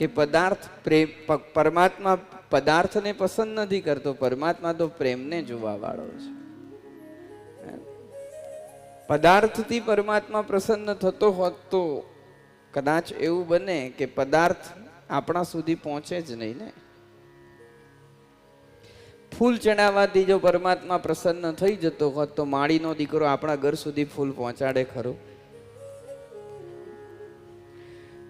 કે પદાર્થ પ્રેમ પરમાત્મા પદાર્થને પસંદ નથી કરતો, પરમાત્મા તો પ્રેમને જોવા વાળો છે. પદાર્થથી પરમાત્મા પ્રસન્ન થતો હોત તો કદાચ એવું બને કે પદાર્થ આપણા સુધી પહોંચે જ નહીં ને. ફૂલ ચડાવવાથી જો પરમાત્મા પ્રસન્ન થઈ જતો હોત તો માળીનો દીકરો આપણા ઘર સુધી ફૂલ પહોંચાડે ખરો?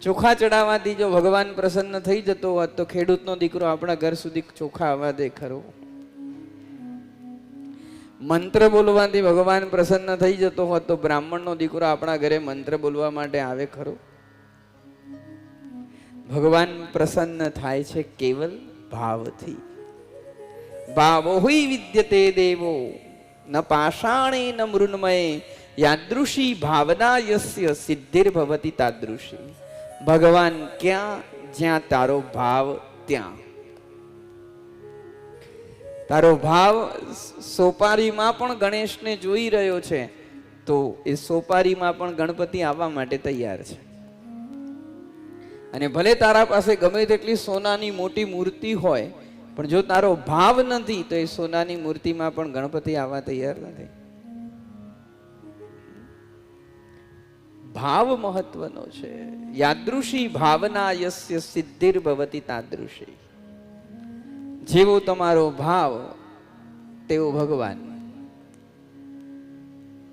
ચોખા ચડાવવાથી જો ભગવાન પ્રસન્ન થઈ જતો હોત તો ખેડૂતનો દીકરો આપણા ઘર સુધી ચોખા આવવા દે ખરો. મંત્ર બોલવાથી ભગવાન પ્રસન્ન થઈ જતો હોત તો બ્રાહ્મણનો દીકરો આપણા ઘરે મંત્ર બોલવા માટે આવે ખરો. ભગવાન પ્રસન્ન થાય છે કેવલ ભાવથી. ભાવો હુઈ વિદ્યતે દેવો, ન પાષાણે ન મૃન્મયે, યાદૃશી ભાવના યસ્ય સિદ્ધિર્ભવતી તાદૃશી. ભગવાન ક્યાં, જ્યાં તારો ભાવ ત્યાં. તારો ભાવ સોપારીમાં પણ ગણેશને જોઈ રહ્યો છે, તો એ સોપારીમાં પણ ગણપતિ આવવા માટે તૈયાર છે. અને ભલે તારા પાસે ગમે તેટલી સોનાની મોટી મૂર્તિ હોય, પણ જો તારો ભાવ નથી, તો એ સોનાની મૂર્તિમાં પણ ગણપતિ આવવા તૈયાર નથી. ભાવ મહત્વનો છે. યાદૃશી ભાવના યસ્ય સિદ્ધિર ભવતી તાદૃશી. જેવો તમારો ભાવ તેવો ભગવાન